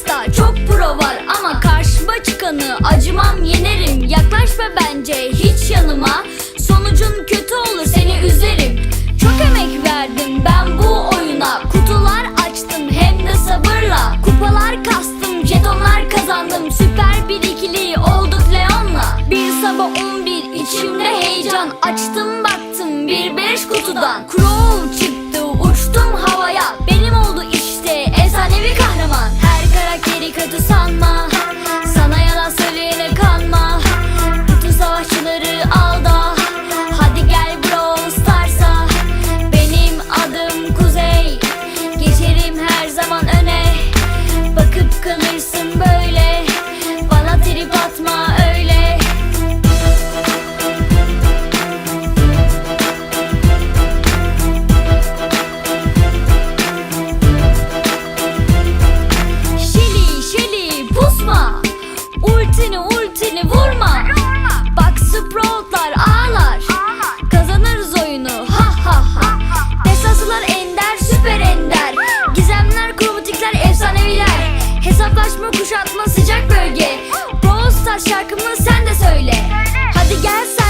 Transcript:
Stars çok pro var ama karşıma çıkanı acımam yenerim. Yaklaşma bence hiç yanıma. Sonucun kötü olur seni üzerim. Çok emek verdim ben bu oyuna. Kutular açtım hem de sabırla. Kupalar kastım jetonlar kazandım. Süper bir ikili olduk Leon'la. Bir sabah 11 içimde heyecan. Açtım baktım bir beş kutudan. Crow çıktı Geçerim her zaman öne. Bakıp kalırsın böyle kuşatma sıcak bölge. Boztaş şarkımı sen de söyle. Hadi gel sen